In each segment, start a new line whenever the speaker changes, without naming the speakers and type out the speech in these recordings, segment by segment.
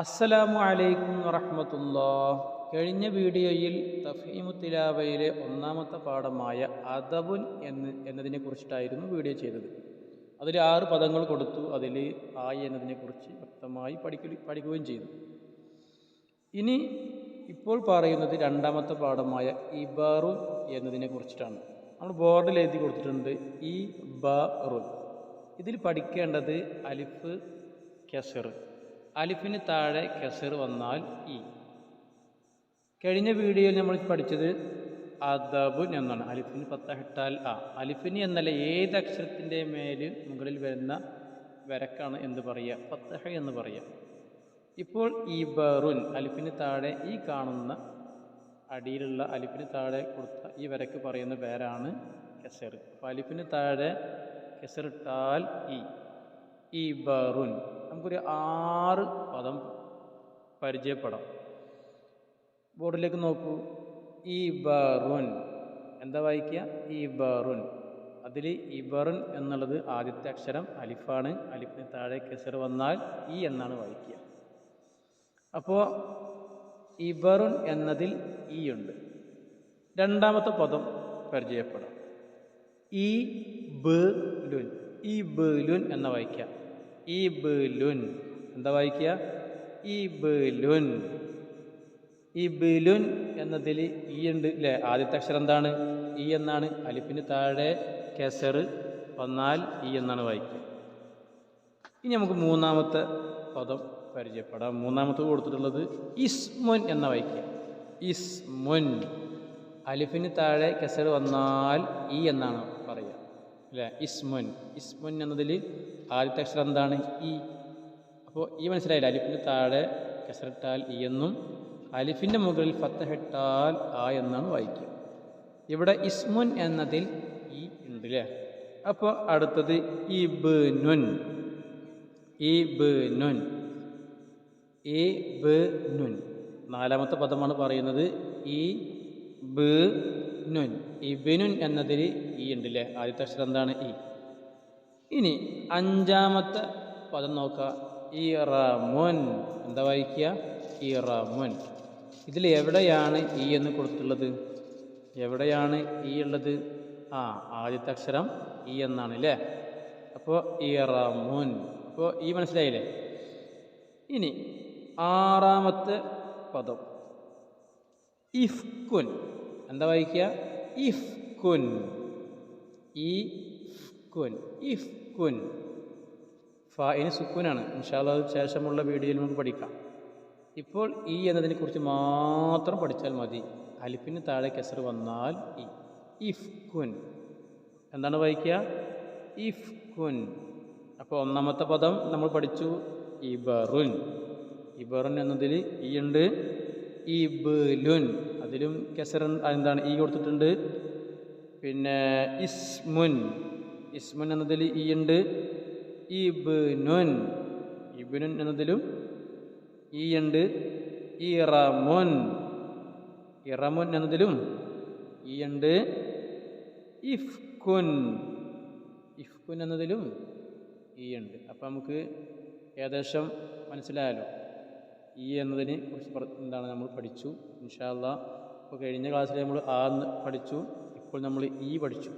അസ്സലാമു അലൈക്കും വറഹമത്തുള്ള കഴിഞ്ഞ വീഡിയോയിൽ തഫീമു തിലാവയിലെ ഒന്നാമത്തെ പാഠമായ അദബുൻ എന്ന് എന്നതിനെ കുറിച്ചിട്ടായിരുന്നു വീഡിയോ ചെയ്തത്. അതിൽ ആറ് പദങ്ങൾ കൊടുത്തു. അതിൽ ആയി എന്നതിനെക്കുറിച്ച് വ്യക്തമായി പഠിക്ക പഠിക്കുകയും ചെയ്തു. ഇനി ഇപ്പോൾ പറയുന്നത് രണ്ടാമത്തെ പാഠമായ ഇബാറു എന്നതിനെ കുറിച്ചിട്ടാണ്. നമ്മൾ ബോർഡിൽ എഴുതി കൊടുത്തിട്ടുണ്ട് ഇ ബറു ഇതിൽ പഠിക്കേണ്ടത് അലിഫ് കെസർ. അലിഫിന് താഴെ കെസർ വന്നാൽ ഇ. കഴിഞ്ഞ വീഡിയോയിൽ നമ്മൾ പഠിച്ചത് അദബുൻ എന്നാണ്. അലിഫിന് പത്തഹിട്ടാൽ ആ അലിഫിന് എന്നല്ല ഏത് അക്ഷരത്തിന്റെ മേൽ മുകളിൽ വരുന്ന വരക്കാണ് എന്ന് പറയുക? പത്തഹ എന്ന് പറയുക. ഇപ്പോൾ ഈ ബറുൻ അലിഫിന് താഴെ ഈ കാണുന്ന അടിയിലുള്ള അലിഫിന് താഴെ കൊടുത്ത ഈ വരക്ക് പറയുന്ന പേരാണ് കെസർ. അപ്പോൾ അലിഫിന് താഴെ കെസറിട്ടാൽ ഈ ഈ ബറുൻ നമുക്കൊരു ആറ് പദം പരിചയപ്പെടാം. ബോർഡിലേക്ക് നോക്കൂ. ഈ ബറുൻ എന്താ വായിക്കുക? ഈ ബറുൻ അതിൽ ഇബറുൻ എന്നുള്ളത് ആദ്യത്തെ അക്ഷരം അലിഫാണ്. അലിഫിന് താഴെ കെസർ വന്നാൽ ഇ എന്നാണ് വായിക്കുക. അപ്പോൾ ഇബറുൻ എന്നതിൽ ഇ ഉണ്ട്. രണ്ടാമത്തെ പദം പരിചയപ്പെടാം. ഈ ബ് ലുൻ ഈ ബ് ലുൻ എന്ന വായിക്കുക. ഈ ബ് ലുൻ എന്താ വായിക്കുക? ഇബലുൻ. ഇബലുൻ എന്നതിൽ ഈ ഉണ്ട് അല്ലേ ആദ്യത്തെ അക്ഷരം എന്താണ്? ഈ എന്നാണ്. അലിപ്പിന് താഴെ കെസർ വന്നാൽ ഈ എന്നാണ് വായിക്കുക. ഇനി നമുക്ക് മൂന്നാമത്തെ പദം പരിചയപ്പെടാം. മൂന്നാമത്തെ കൊടുത്തിട്ടുള്ളത് ഇസ്മുൻ എന്ന വായിക്കുക. ഇസ്മുൻ. അലിഫിന് താഴെ കെസർ വന്നാൽ ഈ എന്നാണ്. അല്ലേ? ഇസ്മുൻ. ഇസ്മുൻ എന്നതിൽ ആദ്യത്തെ അക്ഷരം എന്താണ്? ഇ അപ്പോൾ ഈ മനസ്സിലായില്ല? അലിഫിന്റെ താഴെ കെസറിട്ടാൽ ഇ എന്നും അലിഫിന്റെ മുകളിൽ ഫത്തഹിട്ടാൽ ആ എന്നാണ് വായിക്കുക ഇവിടെ ഇസ്മുൻ എന്നതിൽ ഇ ഉണ്ട് അല്ലേ അപ്പോൾ അടുത്തത് ഇബ്നുൻ. ഇബ്നുൻ. ഇ നാലാമത്തെ പദമാണ് പറയുന്നത് ഇ ബ് നുൻ ഈ എന്നതിൽ ഈ ഉണ്ട് അല്ലേ ആദ്യത്തെ അക്ഷരം എന്താണ്? ഈ ഇനി അഞ്ചാമത്തെ പദം നോക്കുക. ഇറമുൻ. റമുൻ എന്താ വായിക്കുക? ഇറമുൻ. റമുൻ ഇതിൽ എവിടെയാണ് ഈ എന്ന് കൊടുത്തുള്ളത് എവിടെയാണ് ഈ ഉള്ളത്? ആ ആദ്യത്തെ അക്ഷരം ഈ എന്നാണ് അല്ലേ? അപ്പോൾ ഇറമുൻ. റമുൻ അപ്പോൾ ഈ മനസ്സിലായില്ലേ? ഇനി ആറാമത്തെ പദം. ഇഫ്കുൻ. എന്താ വായിക്കുക? ഇഫ്കുൻ. ഈ കുൻ ഇഫ്കുൻ. ഫായിന് സുക്കുനാണ്. ഇൻഷാല്ല ശേഷമുള്ള വീഡിയോയിൽ നമുക്ക് പഠിക്കാം. ഇപ്പോൾ ഈ എന്നതിനെ കുറിച്ച് മാത്രം പഠിച്ചാൽ മതി. അലിഫിന് താഴെ കെസർ വന്നാൽ ഇ. ഈ ഇഫ്കുൻ. എന്താണ് വായിക്കുക? ഇഫ് കുൻ അപ്പോൾ ഒന്നാമത്തെ പദം നമ്മൾ പഠിച്ചു. ഇബറുൻ. ഇബറുൻ എന്നതിൽ ഈ ഉണ്ട്. ഇബുലുൻ. അതിലും കെസർ എന്താണ്? ഈ കൊടുത്തിട്ടുണ്ട്. പിന്നെ ഇസ്മുൻ. ഇസ്മുൻ എന്നതിൽ ഈ ഉണ്ട്. ഇബ്നുൻ. ഇബ്നുൻ എന്നതിലും ഈ ഉണ്ട്. ഇറമുൻ. ഇറമുൻ എന്നതിലും ഈ ഉണ്ട്. ഇഫ്കുൻ. ഇഫ്കുൻ എന്നതിലും ഈ ഉണ്ട്. അപ്പം നമുക്ക് ഏകദേശം മനസ്സിലായല്ലോ. ഈ എന്നതിനെ കുറിച്ച് എന്താണ് നമ്മൾ പഠിച്ചു. ഇൻഷാല്ല ഇപ്പോൾ കഴിഞ്ഞ ക്ലാസ്സിൽ നമ്മൾ ആ പഠിച്ചു. ഇപ്പോൾ നമ്മൾ ഈ പഠിച്ചു.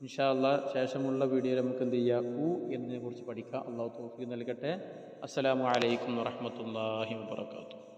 ഇൻഷാല്ല ശേഷമുള്ള വീഡിയോയിൽ നമുക്ക് എന്ത് ചെയ്യാം? ഉ എന്നതിനെക്കുറിച്ച് പഠിക്കാം. അള്ളാഹു തോഫി നൽകട്ടെ. അസ്സലാമു അലൈക്കും വറഹമത്തല്ലാഹി വാത്തു